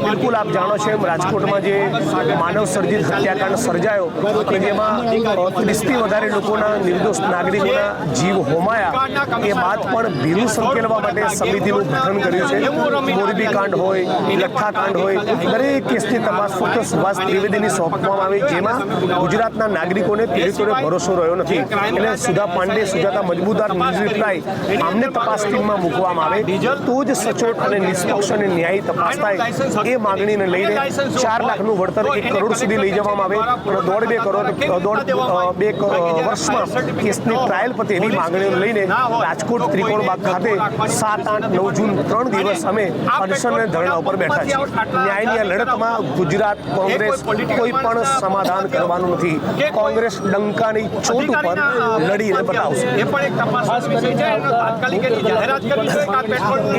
બિલકુલ આપ જાણો છો એમ, રાજકોટમાં જે માનવ સર્જિત હત્યાકાંડ સર્જાયો, કે જેમાં ત્રીસથી વધારે લોકોના નિર્દોષ નાગરિકોના જીવ હોમાયા, એ બાદ પણ ભીનું સંકેલવા માટે સમિતિનું ગઠન કર્યું છે. મોરબી કાંડ હોય લઠ્ઠા કાંડ હોય, દરેક કેસની તપાસ ફક્ત સુભાષ ત્રિવેદીની સોંપવામાં આવે, જેમાં ગુજરાતના નાગરિકોને પીડિતોને ભરોસો રહ્યો નથી. એટલે સુધા પાંડે, સુજાતા મજબૂદાર નિર્ભય આમને તપાસ ટીમમાં મૂકવામાં આવે. તો જ સચોટ અને નિષ્પક્ષ અને ન્યાયી તપાસ થાય. એ માંગણીને લઈને ચાર લાખનું વળતર એક કરોડ સુધી લઈ જવામાં આવે અને દોઢ બે કરોડ દોઢ બે વર્ષમાં કેસની ટ્રાયલ પતે એવી માંગણીઓ લઈને રાજકોટ ત્રિકોણબાગ ખાતે સાત આઠ નવ જૂન ત્રણ દિવસ અમે અનશન અને ધરણા ઉપર બેઠા છીએ. ન્યાયની આ લડતમાં ગુજરાત કોંગ્રેસ કોઈ પણ સમાધાન કરવાનું નથી. કોંગ્રેસ ડંકાની ચોટ ઉપર લડીને બતાવશે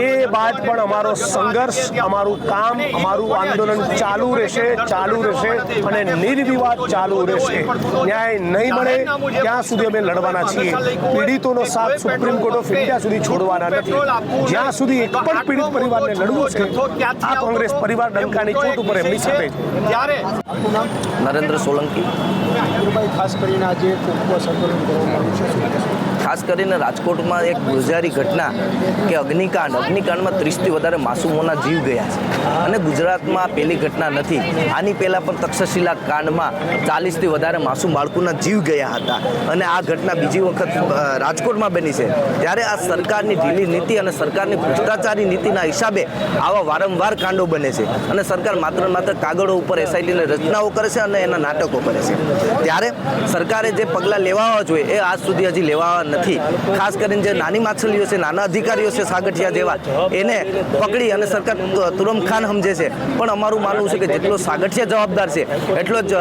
એ બાદ પણ અમારો સંઘર્ષ અમારું કામ અમારું આંદોલન ચાલુ રહેશે ચાલુ રહેશે અને નિર્વિવાદ ચાલુ રહેશે. ન્યાય નહીં મળે ત્યાં સુધી અમે લડવાના છીએ. પીડિતોનો સાથ સુપ્રીમ કોર્ટ ઓફ ઇન્ડિયા સુધી છોડવાના નથી. જ્યાં સુધી એક પણ પીડિત પરિવારને લડવું છે આ કોંગ્રેસ પરિવાર ડંકાની ચોટ ઉપર એમની સાથે છે નરેન્દ્ર સોલંકી. ખાસ કરીને આજે ઉપવાસ આંદોલન કરવામાં આવ્યું છે? ખાસ કરીને રાજકોટમાં એક ગુજારી ઘટના કે અગ્નિકાંડ. અગ્નિકાંડમાં ત્રીસથી વધારે માસૂમોના જીવ ગયા છે. અને ગુજરાતમાં પહેલી ઘટના નથી. આની પહેલાં પણ તક્ષશિલા કાંડમાં ચાલીસથી વધારે માસૂમ બાળકોના જીવ ગયા હતા. અને આ ઘટના બીજી વખત રાજકોટમાં બની છે. ત્યારે આ સરકારની ઢીલી નીતિ અને સરકારની ભ્રષ્ટાચારી નીતિના હિસાબે આવા વારંવાર કાંડો બને છે. અને સરકાર માત્ર માત્ર કાગળો ઉપર એસઆઈટીની રચનાઓ કરે છે અને એના નાટકો કરે છે. ત્યારે સરકારે જે પગલાં લેવા જોઈએ એ આજ સુધી હજી લેવા નથી ખાસ કરીને જે નાની માછલીઓ છે, નાના અધિકારીઓ છે સાગઠિયા જેવા, એને પકડી અને સરકાર તુરમ ખાન સમજે છે. પણ અમારું માનવું છે કે જેટલો સાગઠિયા જવાબદાર છે, એટલો જ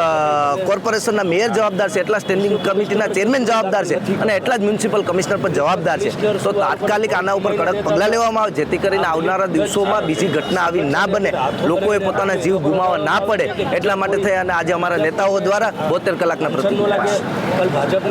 કોર્પોરેશનના મેયર જવાબદાર છે, એટલા સ્ટેન્ડિંગ કમિટીના ચેરમેન જવાબદાર છે અને એટલા જ મ્યુનિસિપલ કમિશનર પણ જવાબદાર છે. તો તાત્કાલિક આના ઉપર કડક પગલાં લેવામાં આવે, જેથી કરીને આવનારા દિવસોમાં બીજી ઘટના આવી ના બને. લોકોએ પોતાના જીવ ગુમાવવા ના પડે, એટલા માટે થઈ અને આજે અમારા નેતાઓ દ્વારા બોતેર કલાકના ઉપવાસ